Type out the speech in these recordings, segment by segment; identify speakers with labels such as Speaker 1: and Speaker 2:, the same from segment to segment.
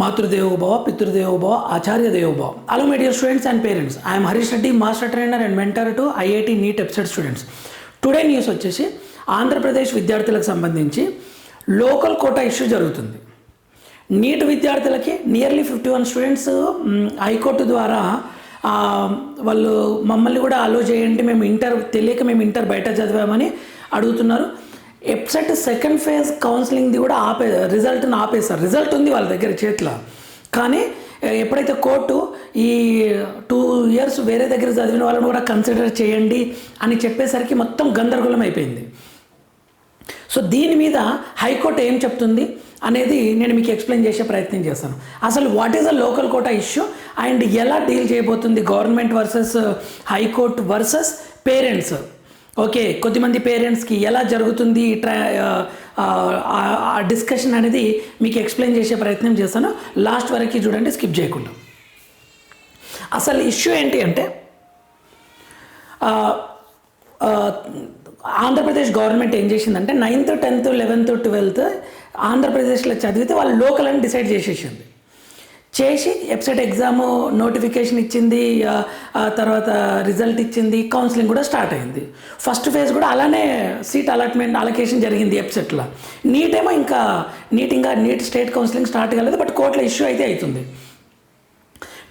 Speaker 1: మాతృదేవోభవ పితృదేవోభవ ఆచార్య దేవోభవ hello my dear students and parents I'm Harish Reddy master trainer and mentor to IIT NEET EAPCET students today news వచ్చేసి ఆంధ్రప్రదేశ్ విద్యార్థులకు సంబంధించి local quota issue జరుగుతుంది. NEET విద్యార్థులకి nearly fifty one students high court ద్వారా వాళ్ళు మమ్మల్ని కూడా అలో చేయండి మేము ఇంటర్ తెలియక మేము ఇంటర్ బయట చదివామని అడుగుతున్నారు. ఎప్సెట్ సెకండ్ ఫేజ్ కౌన్సిలింగ్ది కూడా ఆపే రిజల్ట్ని ఆపేశారు. రిజల్ట్ ఉంది వాళ్ళ దగ్గర చేతిలో. కానీ ఎప్పుడైతే కోర్టు ఈ టూ ఇయర్స్ వేరే దగ్గర చదివిన వాళ్ళని కూడా కన్సిడర్ చేయండి అని చెప్పేసరికి మొత్తం గందరగోళం అయిపోయింది. సో దీని మీద హైకోర్టు ఏం చెప్తుంది అనేది నేను మీకు ఎక్స్ప్లెయిన్ చేసే ప్రయత్నం చేస్తాను. అసలు what is a local quota issue and ఎలా డీల్ చేయబోతుంది government versus high court versus parents? Okay కొద్దిమంది పేరెంట్స్కి ఎలా జరుగుతుంది ట్రా ఆ డిస్కషన్ అనేది మీకు ఎక్స్ప్లెయిన్ చేసే ప్రయత్నం చేస్తాను. లాస్ట్ వరకు చూడండి స్కిప్ చేయకుండా. అసలు ఇష్యూ ఏంటి అంటే ఆంధ్రప్రదేశ్ గవర్నమెంట్ ఏం చేసిందంటే నైన్త్ టెన్త్ లెవెన్త్ ట్వెల్త్ ఆంధ్రప్రదేశ్లో చదివితే వాళ్ళు లోకల్ అని డిసైడ్ చేసేసింది. చేసి వెబ్సైట్ ఎగ్జామ్ నోటిఫికేషన్ ఇచ్చింది తర్వాత రిజల్ట్ ఇచ్చింది కౌన్సిలింగ్ కూడా స్టార్ట్ అయింది. ఫస్ట్ ఫేజ్ కూడా అలానే సీట్ అలాట్మెంట్ అలొకేషన్ జరిగింది వెబ్సైట్లో. నీట్ ఏమో ఇంకా నీట్ ఇంకా నీట్ స్టేట్ కౌన్సిలింగ్ స్టార్ట్ కాలేదు బట్ కోర్టులో ఇష్యూ అయితే అవుతుంది.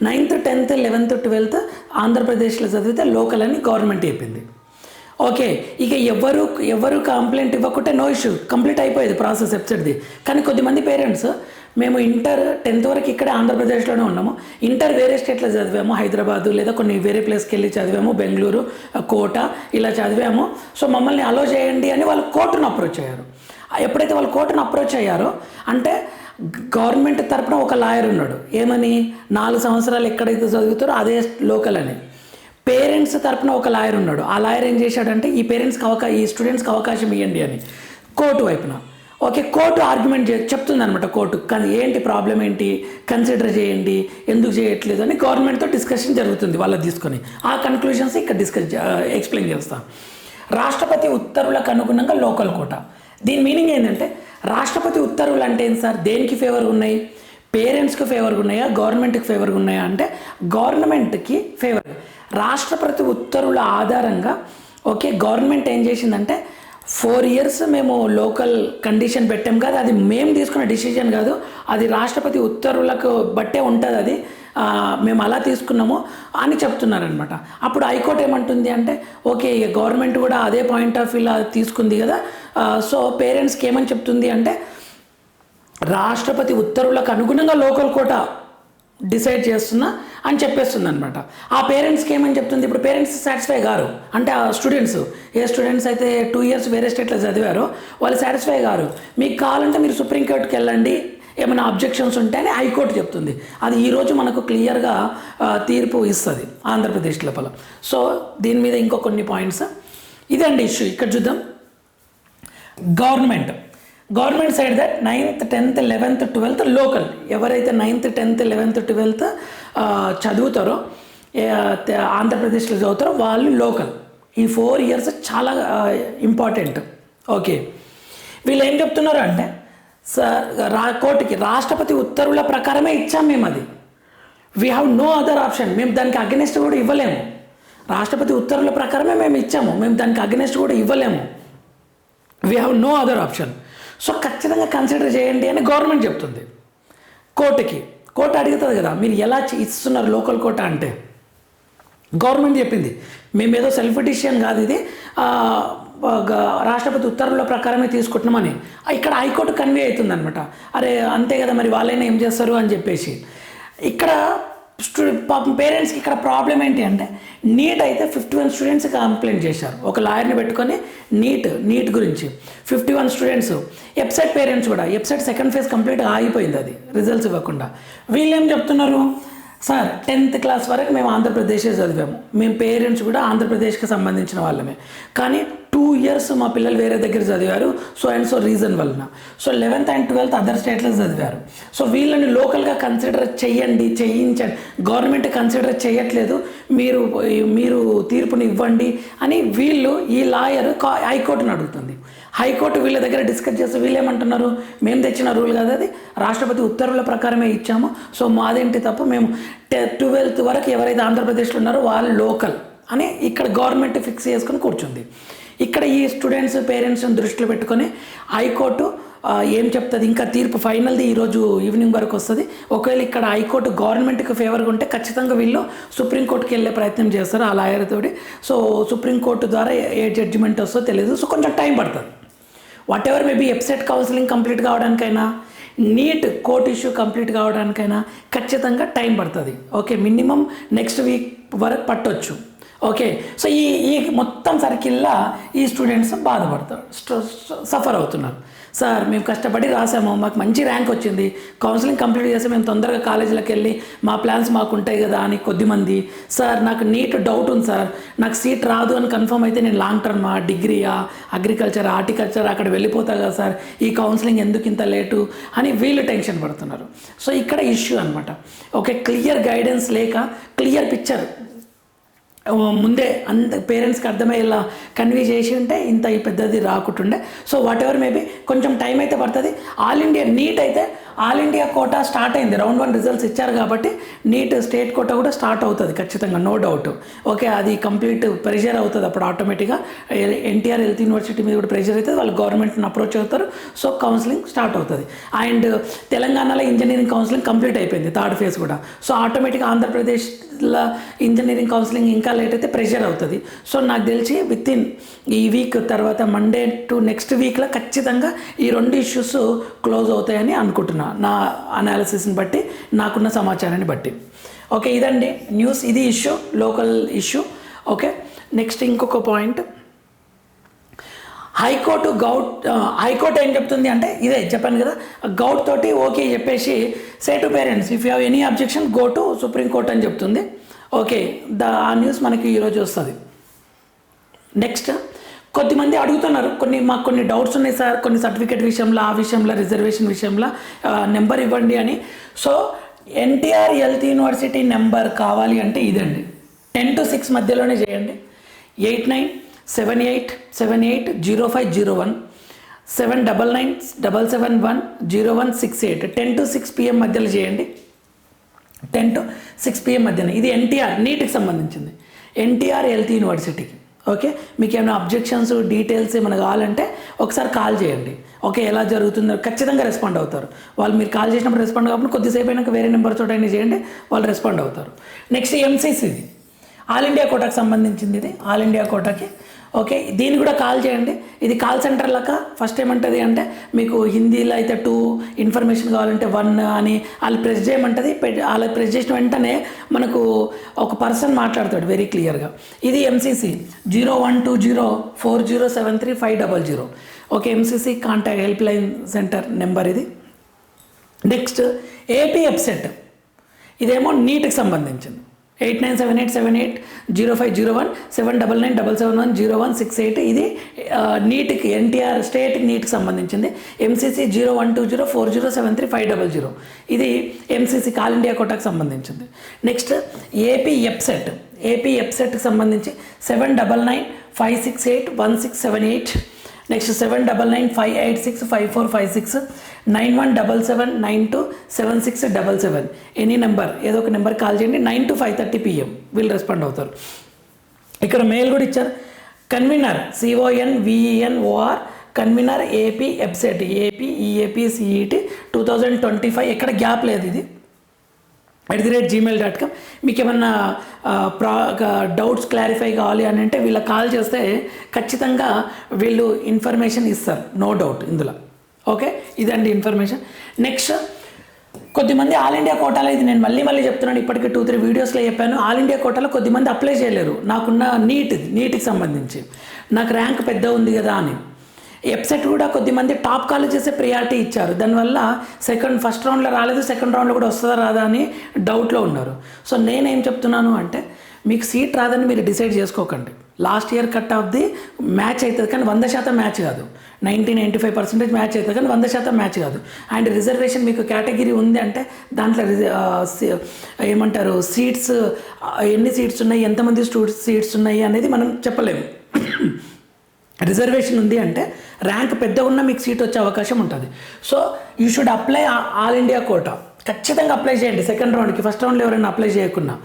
Speaker 1: నైన్త్ టెన్త్ లెవెన్త్ ట్వెల్త్ ఆంధ్రప్రదేశ్లో చదివితే లోకల్ అని గవర్నమెంట్ చెప్పింది. ఓకే ఇక ఎవరు ఎవరు కంప్లైంట్ ఇవ్వకుంటే నో ఇష్యూ కంప్లీట్ అయిపోయేది ప్రాసెస్ వెబ్సైట్ది. కానీ కొద్దిమంది పేరెంట్స్ మేము ఇంటర్ టెన్త్ వరకు ఇక్కడే ఆంధ్రప్రదేశ్లోనే ఉన్నాము. ఇంటర్ వేరే స్టేట్లో చదివాము హైదరాబాదు లేదా కొన్ని వేరే ప్లేస్కి వెళ్ళి చదివాము బెంగళూరు కోట ఇలా చదివాము. సో మమ్మల్ని అలో చేయండి అని వాళ్ళు కోర్టును అప్రోచ్ అయ్యారు. ఎప్పుడైతే వాళ్ళు కోర్టును అప్రోచ్ అయ్యారో అంటే గవర్నమెంట్ తరపున ఒక లాయర్ ఉన్నాడు. ఏమని? నాలుగు సంవత్సరాలు ఎక్కడైతే చదువుతారో అదే లోకల్ అని. పేరెంట్స్ తరపున ఒక లాయర్ ఉన్నాడు. ఆ లాయర్ ఏం చేశాడంటే ఈ పేరెంట్స్కి అవకాశం ఈ స్టూడెంట్స్కి అవకాశం ఇవ్వండి అని. కోర్టు వైపున. ఓకే కోర్టు ఆర్గ్యుమెంట్ చెప్తుంది అనమాట కోర్టు. కానీ ఏంటి ప్రాబ్లం ఏంటి? కన్సిడర్ చేయండి. ఎందుకు చేయట్లేదు అని గవర్నమెంట్తో డిస్కషన్ జరుగుతుంది వాళ్ళది తీసుకొని. ఆ కన్క్లూషన్స్ ఇక్కడ డిస్కస్ ఎక్స్ప్లెయిన్ చేస్తాం. రాష్ట్రపతి ఉత్తర్వులకు అనుగుణంగా లోకల్ కోట. దీని మీనింగ్ ఏంటంటే రాష్ట్రపతి ఉత్తర్వులు అంటే ఏంటి సార్? దేనికి ఫేవర్గా ఉన్నాయి? పేరెంట్స్కి ఫేవర్గా ఉన్నాయా? గవర్నమెంట్కి ఫేవర్గా ఉన్నాయా? అంటే గవర్నమెంట్కి ఫేవర్ రాష్ట్రపతి ఉత్తర్వుల ఆధారంగా ఓకే గవర్నమెంట్ ఏం చేసిందంటే ఫోర్ ఇయర్స్ మేము లోకల్ కండిషన్ పెట్టాం కాదు అది మేము తీసుకున్న డిసిజన్ కాదు అది రాష్ట్రపతి ఉత్తర్వులకు బట్టే ఉంటుంది అది. మేము అలా తీసుకున్నాము అని చెప్తున్నారనమాట అప్పుడు హైకోర్టు ఏమంటుంది అంటే ఓకే ఇక గవర్నమెంట్ కూడా అదే పాయింట్ ఆఫ్ వ్యూలో తీసుకుంది కదా. సో పేరెంట్స్కి ఏమని చెప్తుంది అంటే రాష్ట్రపతి ఉత్తర్వులకు అనుగుణంగా లోకల్ కోట డిసైడ్ చేస్తున్నా అని చెప్పేస్తుంది అనమాట ఆ పేరెంట్స్కి ఏమని చెప్తుంది? ఇప్పుడు పేరెంట్స్ సాటిస్ఫై గారు. అంటే ఆ స్టూడెంట్స్ ఏ స్టూడెంట్స్ అయితే టూ ఇయర్స్ వేరే స్టేట్లో చదివారో వాళ్ళు సాటిస్ఫై గారు. మీకు కావాలంటే మీరు సుప్రీంకోర్టుకి వెళ్ళండి. ఏమైనా అబ్జెక్షన్స్ ఉంటే అని హైకోర్టు చెప్తుంది. అది ఈరోజు మనకు క్లియర్గా తీర్పు ఇస్తుంది ఆంధ్రప్రదేశ్ లోపల. సో దీని మీద ఇంకో కొన్ని పాయింట్స్ ఇదండి ఇష్యూ ఇక్కడ చూద్దాం. Government government side that ninth tenth eleventh twelfth local. ఎవరైతే నైన్త్ టెన్త్ లెవెన్త్ ట్వెల్త్ చదువుతారో ఆంధ్రప్రదేశ్లో చదువుతారో వాళ్ళు లోకల్. ఈ ఫోర్ ఇయర్స్ చాలా ఇంపార్టెంట్. ఓకే. వీళ్ళు ఏం చెప్తున్నారు అంటే సార్ రా కోర్టుకి రాష్ట్రపతి ఉత్తర్వుల ప్రకారమే ఇచ్చాం మేము అది. We have no other option మేము దానికి అగెనెస్ట్ కూడా ఇవ్వలేము. రాష్ట్రపతి ఉత్తర్వుల ప్రకారమే మేము ఇచ్చాము. మేము దానికి అగెనెస్ట్ కూడా ఇవ్వలేము. We have no other option so ఖచ్చితంగా కన్సిడర్ చేయండి అని గవర్నమెంట్ చెప్తుంది. కోర్టుకి. కోర్టు అడుగుతుంది కదా మీరు ఎలా ఇస్తున్నారు లోకల్ కోట అంటే? గవర్నమెంట్ చెప్పింది. మేము ఏదో సెల్ఫ్ డిసిషన్ కాదు ఇది రాష్ట్రపతి ఉత్తర్వుల ప్రకారమే తీసుకుంటున్నామని. ఇక్కడ హైకోర్టు కన్వే అవుతుంది అనమాట అరే అంతే కదా మరి వాళ్ళైనా ఏం చేస్తారు అని చెప్పేసి. ఇక్కడ స్టూ పాపం పేరెంట్స్కి ఇక్కడ ప్రాబ్లం ఏంటి అంటే నీట్ అయితే ఫిఫ్టీ వన్ స్టూడెంట్స్ కంప్లైంట్ చేశారు. ఒక లాయర్ని పెట్టుకొని నీట్ నీట్ గురించి. Fifty one students website parents కూడా. వెబ్సైట్ సెకండ్ ఫేజ్ కంప్లీట్ ఆగిపోయింది అది. రిజల్ట్స్ ఇవ్వకుండా. వీళ్ళు ఏం చెప్తున్నారు? సార్ టెన్త్ క్లాస్ వరకు మేము ఆంధ్రప్రదేశే చదివాము. మేము పేరెంట్స్ కూడా ఆంధ్రప్రదేశ్కి సంబంధించిన వాళ్ళమే. కానీ టూ ఇయర్స్ మా పిల్లలు వేరే దగ్గర చదివారు. సో అండ్ సో రీజన్ వలన. So eleventh and twelfth other స్టేట్లో చదివారు. సో వీళ్ళని లోకల్గా కన్సిడర్ చేయండి చేయించండి. గవర్నమెంట్ కన్సిడర్ చేయట్లేదు మీరు మీరు తీర్పుని ఇవ్వండి అని వీళ్ళు ఈ లాయర్ హైకోర్టును అడుగుతుంది. హైకోర్టు వీళ్ళ దగ్గర డిస్కస్ చేస్తే వీళ్ళు ఏమంటున్నారు మేము తెచ్చిన రూల్ కాదు అది. రాష్ట్రపతి ఉత్తర్వుల ప్రకారమే ఇచ్చాము. సో మాదేంటి తప్ప? మేము ట్వెల్త్ వరకు ఎవరైతే ఆంధ్రప్రదేశ్లో ఉన్నారో వాళ్ళు లోకల్ అని ఇక్కడ గవర్నమెంట్ ఫిక్స్ చేసుకుని కూర్చుంది. ఇక్కడ ఈ స్టూడెంట్స్ పేరెంట్స్ని దృష్టిలో పెట్టుకొని హైకోర్టు ఏం చెప్తుంది? ఇంకా తీర్పు ఫైనల్ది ఈరోజు ఈవినింగ్ వరకు వస్తుంది. ఒకవేళ ఇక్కడ హైకోర్టు గవర్నమెంట్కి ఫేవర్గా ఉంటే ఖచ్చితంగా వీళ్ళు సుప్రీంకోర్టుకి వెళ్ళే ప్రయత్నం చేస్తారు ఆ లాయర్ తోటి. సో సుప్రీంకోర్టు ద్వారా ఏ- జడ్జిమెంట్ వస్తుందో తెలియదు సో కొంచెం టైం పడుతుంది. Whatever maybe EAPCET counselling complete కావడానికైనా NEET court issue complete కావడానికైనా ఖచ్చితంగా టైం పడుతుంది. ఓకే మినిమం నెక్స్ట్ వీక్ వరకు పట్టొచ్చు. ఓకే సో ఈ ఈ మొత్తం సర్కిల్లా ఈ స్టూడెంట్స్ బాధపడతారు సఫర్ అవుతున్నారు. సార్ మేము కష్టపడి రాసాము మాకు మంచి ర్యాంక్ వచ్చింది. కౌన్సిలింగ్ కంప్లీట్ చేస్తే మేము తొందరగా కాలేజీలకు వెళ్ళి మా ప్లాన్స్ మాకు ఉంటాయి కదా అని కొద్దిమంది సార్ నాకు నీట్ డౌట్ ఉంది సార్ నాకు సీట్ రాదు అని కన్ఫర్మ్ అయితే నేను లాంగ్ టర్మా డిగ్రీయా అగ్రికల్చర్ హార్టికల్చర్ అక్కడ వెళ్ళిపోతా కదా సార్ ఈ కౌన్సిలింగ్ ఎందుకు ఇంత లేటు అని వీళ్ళు టెన్షన్ పడుతున్నారు. సో ఇక్కడ ఇష్యూ అనమాట ఓకే క్లియర్ గైడెన్స్ లేక క్లియర్ పిక్చర్ ముందే అంత పేరెంట్స్కి అర్థమయ్యేలా కన్వే చేసి ఉంటే ఇంత ఈ పెద్దది రాకుంటుండే. సో వాట్ ఎవర్ మేబీ కొంచెం టైం అయితే పడుతుంది. ఆల్ ఇండియా నీట్ అయితే ఆల్ ఇండియా కోటా స్టార్ట్ అయింది. రౌండ్ వన్ రిజల్ట్స్ ఇచ్చారు కాబట్టి నీట్ స్టేట్ కోటా కూడా స్టార్ట్ అవుతుంది ఖచ్చితంగా నో డౌట్. ఓకే అది కంప్లీట్ ప్రెషర్ అవుతుంది అప్పుడు ఆటోమేటిక్గా. ఎన్టీఆర్ హెల్త్ యూనివర్సిటీ మీద కూడా ప్రెషర్ అవుతుంది వాళ్ళు గవర్నమెంట్ని అప్రోచ్ అవుతారు సో కౌన్సిలింగ్ స్టార్ట్ అవుతుంది. అండ్ తెలంగాణలో ఇంజనీరింగ్ కౌన్సిలింగ్ కంప్లీట్ అయిపోయింది థర్డ్ ఫేజ్ కూడా. సో ఆటోమేటిక్గా ఆంధ్రప్రదేశ్లో ఇంజనీరింగ్ కౌన్సిలింగ్ ఇంకా లేట్ అయితే ప్రెషర్ అవుతుంది. సో నాకు తెలిసి విత్ ఇన్ ఈ వీక్ తర్వాత మండే టు నెక్స్ట్ వీక్లో ఖచ్చితంగా ఈ రెండు ఇష్యూస్ క్లోజ్ అవుతాయని అనుకుంటున్నాను. అనుకుంటున్నా నా అనాలిసిస్ని బట్టి నాకున్న సమాచారాన్ని బట్టి. ఓకే ఇదండి. న్యూస్ ఇది issue local issue okay next ఇంకొక పాయింట్ హైకోర్టు గౌట్ హైకోర్టు ఏం చెప్తుంది అంటే ఇదే చెప్పాను కదా గౌట్ తోటి ఓకే చెప్పేసి say to parents if you have any objection go to supreme court అని చెప్తుంది. ఓకే ద ఆ న్యూస్ మనకి ఈరోజు వస్తుంది. నెక్స్ట్ కొద్దిమంది అడుగుతున్నారు. కొన్ని మాకు కొన్ని డౌట్స్ ఉన్నాయి సార్. కొన్ని సర్టిఫికేట్ విషయంలో ఆ విషయంలో రిజర్వేషన్ విషయంలో నెంబర్ ఇవ్వండి అని. So NTR health university number కావాలి అంటే ఇదండి. టెన్ టు సిక్స్ మధ్యలోనే చేయండి. Eight nine seven eight seven eight zero five zero one seven double nine double seven one zero one six eight ten to six PM మధ్యలో చేయండి. Ten to six PM మధ్యన ఇది ఎన్టీఆర్ నీట్కి సంబంధించింది. NTR health యూనివర్సిటీకి okay? మీకు ఏమైనా అబ్జెక్షన్స్ డీటెయిల్స్ ఏమైనా కావాలంటే ఒకసారి కాల్ చేయండి. ఓకే ఎలా జరుగుతుందో ఖచ్చితంగా రెస్పాండ్ అవుతారు. వాళ్ళు మీరు కాల్ చేసినప్పుడు రెస్పాండ్ కాకుండా కొద్దిసేపు అయినాక వేరే నెంబర్ అయినా చేయండి వాళ్ళు రెస్పాండ్ అవుతారు. నెక్స్ట్ ఎంసీసీది ఆల్ ఇండియా కోటాకు సంబంధించింది ఇది. ఆల్ ఇండియా కోటాకి ఓకే దీన్ని కూడా కాల్ చేయండి. ఇది కాల్ సెంటర్ లాగా ఫస్ట్ ఏమంటుంది అంటే మీకు హిందీలో అయితే టూ ఇన్ఫర్మేషన్ కావాలంటే వన్ అని వాళ్ళు ప్రెస్ చేయమంటుంది. పె- ప్రెస్ చేసిన వెంటనే మనకు ఒక పర్సన్ మాట్లాడతాడు వెరీ క్లియర్గా ఇది MCC zero one two zero four zero seven three five double zero okay MCC contact help line centre number ఇది. నెక్స్ట్ ఏపీ వెబ్సైట్ ఇదేమో నీట్కి సంబంధించింది. Eight nine seven eight seven eight zero five zero one seven double nine double seven one zero one six eight ఇది నీట్కి NTR state నీట్కి సంబంధించింది. MCC zero one two zero four zero seven three five double zero. ఇది MCC call India కోటాకి సంబంధించింది. Next AP EAPCET AP ఎప్సెట్కి సంబంధించి seven double nine five six eight one six seven eight. Next seven double nine five eight six five four five six nine one double seven nine two seven six double seven. Any number ఏదో ఒక number call చేయండి. Nine to five thirty PM వీళ్ళు respond అవుతారు. ఇక్కడ mail కూడా ఇచ్చారు. Convener C O N V E N O R convener AP EAPCET AP EAP CET two thousand twenty five ఎక్కడ gap లేదు ఇది. At the rate Gmail dot com మీకు ఏమన్నా ప్రా డౌట్స్ క్లారిఫై కావాలి అని అంటే వీళ్ళకి కాల్ చేస్తే ఖచ్చితంగా వీళ్ళు ఇన్ఫర్మేషన్ ఇస్తారు. నో డౌట్ ఇందులో. ఓకే ఇదండి ఇన్ఫర్మేషన్ నెక్స్ట్ కొద్దిమంది ఆల్ ఇండియా కోటాలో ఇది నేను మళ్ళీ మళ్ళీ చెప్తున్నాను. ఇప్పటికే టూ త్రీ వీడియోస్లో చెప్పాను. ఆల్ ఇండియా కోటాలో కొద్దిమంది అప్లై చేయలేరు. నాకున్న నీట్ నీట్కి సంబంధించి. నాకు ర్యాంక్ పెద్ద ఉంది కదా అని. ఎప్సెట్ కూడా కొద్దిమంది టాప్ కాలేజెసే ప్రియారిటీ ఇచ్చారు. దానివల్ల సెకండ్ ఫస్ట్ రౌండ్లో రాలేదు సెకండ్ రౌండ్లో కూడా వస్తుందా రాదా అని డౌట్లో ఉన్నారు. సో నేనేం చెప్తున్నాను అంటే మీకు సీట్ రాదని మీరు డిసైడ్ చేసుకోకండి. Last year cut off the match అవుతుంది కానీ వంద శాతం మ్యాచ్ కాదు. Ninety ninety five percentage match అవుతుంది కానీ వంద శాతం మ్యాచ్ కాదు. అండ్ రిజర్వేషన్ మీకు కేటగిరీ ఉంది అంటే దాంట్లో రిజ- ఏమంటారు సీట్స్ ఎన్ని సీట్స్ ఉన్నాయి ఎంతమంది స్టూడెంట్స్ సీట్స్ ఉన్నాయి అనేది మనం చెప్పలేము. రిజర్వేషన్ ఉంది అంటే ర్యాంక్ పెద్దగా ఉన్న మీకు సీట్ వచ్చే అవకాశం ఉంటుంది. So you should apply all India quota ఖచ్చితంగా అప్లై చేయండి. సెకండ్ రౌండ్కి ఫస్ట్ రౌండ్లో ఎవరైనా అప్లై చేయకుండా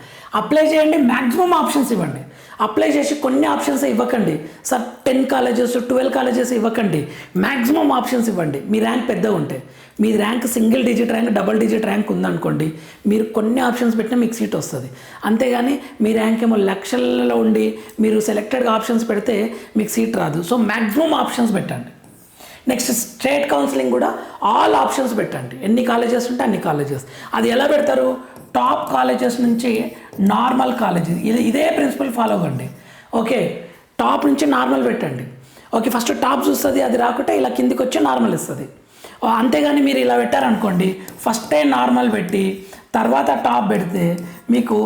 Speaker 1: అప్లై చేయండి మ్యాక్సిమం ఆప్షన్స్ ఇవ్వండి. అప్లై చేసి కొన్ని ఆప్షన్స్ ఇవ్వకండి. Sir ten colleges twelve colleges ఇవ్వకండి. మ్యాక్సిమం ఆప్షన్స్ ఇవ్వండి. మీ ర్యాంక్ పెద్దగా ఉంటే. మీ rank single digit rank double digit rank ఉందనుకోండి మీరు కొన్ని ఆప్షన్స్ పెట్టినా మీకు సీట్ వస్తుంది. అంతేగాని మీ ర్యాంక్ ఏమో లక్షల్లో ఉండి మీరు సెలెక్టెడ్గా ఆప్షన్స్ పెడితే మీకు సీట్ రాదు. సో మ్యాక్సిమం ఆప్షన్స్ పెట్టండి. నెక్స్ట్ స్టేట్ కౌన్సిలింగ్ కూడా ఆల్ ఆప్షన్స్ పెట్టండి. ఎన్ని కాలేజెస్ ఉంటే అన్ని కాలేజెస్ అది ఎలా పెడతారు? టాప్ కాలేజెస్ నుంచి నార్మల్ కాలేజెస్. ఇది ఇదే ప్రిన్సిపల్ ఫాలో అవ్వండి. ఓకే టాప్ నుంచి నార్మల్ పెట్టండి. ఓకే ఫస్ట్ టాప్ చూస్తుంది అది రాకుంటే ఇలా కిందికి వచ్చి నార్మల్ ఇస్తుంది. అంతేగాని మీరు ఇలా పెట్టారనుకోండి ఫస్టే నార్మల్ పెట్టి తర్వాత టాప్ పెడితే మీకు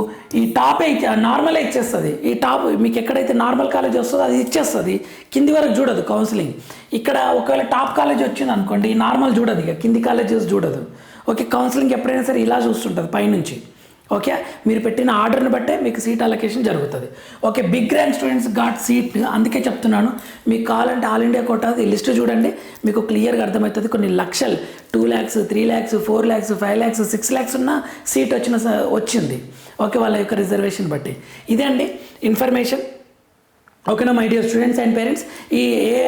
Speaker 1: ఈ టాపే నార్మలే ఇచ్చేస్తుంది. ఈ టాప్ మీకు ఎక్కడైతే నార్మల్ కాలేజ్ వస్తుందో అది ఇచ్చేస్తుంది కింది వరకు చూడదు కౌన్సిలింగ్. ఇక్కడ ఒకవేళ టాప్ కాలేజ్ వచ్చింది అనుకోండి ఈ నార్మల్ చూడదు ఇక కింది కాలేజెస్ చూడదు. ఓకే కౌన్సిలింగ్ ఎప్పుడైనా సరే ఇలా చూస్తుంటుంది పైనుంచి. ఓకే మీరు పెట్టిన ఆర్డర్ని బట్టే మీకు సీట్ అలొకేషన్ జరుగుతుంది. Okay big rank students got seat అందుకే చెప్తున్నాను మీకు కావాలంటే ఆల్ ఇండియా కోటా ఈ లిస్ట్ చూడండి మీకు క్లియర్గా అర్థమవుతుంది. కొన్ని లక్షలు two lakhs three lakhs four lakhs five lakhs six lakhs ఉన్న సీట్ వచ్చిన స- వచ్చింది. ఓకే వాళ్ళ యొక్క రిజర్వేషన్ బట్టి. ఇదే అండి ఇన్ఫర్మేషన్ ఓకేనా my dear students and parents ఈ ఏ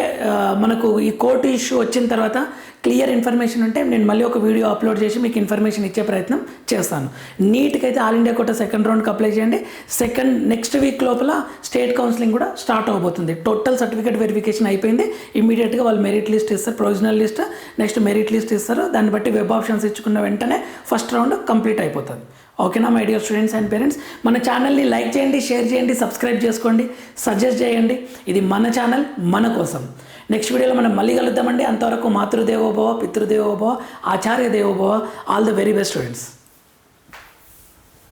Speaker 1: మనకు ఈ కోర్టు ఇష్యూ వచ్చిన తర్వాత క్లియర్ ఇన్ఫర్మేషన్ ఉంటే నేను మళ్ళీ ఒక వీడియో అప్లోడ్ చేసి మీకు ఇన్ఫర్మేషన్ ఇచ్చే ప్రయత్నం చేస్తాను. నీట్కి అయితే ఆల్ ఇండియా కోట సెకండ్ రౌండ్కి అప్లై చేయండి. సెకండ్ నెక్స్ట్ వీక్ లోపల స్టేట్ కౌన్సిలింగ్ కూడా స్టార్ట్ అవబోతుంది. టోటల్ సర్టిఫికేట్ వెరిఫికేషన్ అయిపోయింది. ఇమీడియట్గా వాళ్ళు మెరిట్ లిస్ట్ ఇస్తారు provisional list. Next merit list ఇస్తారు. దాన్ని బట్టి వెబ్ ఆప్షన్స్ ఇచ్చుకున్న వెంటనే ఫస్ట్ రౌండ్ కంప్లీట్ అయిపోతుంది. ఓకేనా my dear students and parents మన ఛానల్ని లైక్ చేయండి షేర్ చేయండి సబ్స్క్రైబ్ చేసుకోండి సజెస్ట్ చేయండి. ఇది మన ఛానల్ మన కోసం. నెక్స్ట్ వీడియోలో మనం మళ్ళీ కలుద్దామండి. అంతవరకు మాతృదేవోభవ పితృదేవోభవ ఆచార్య దేవోభవ all the very best students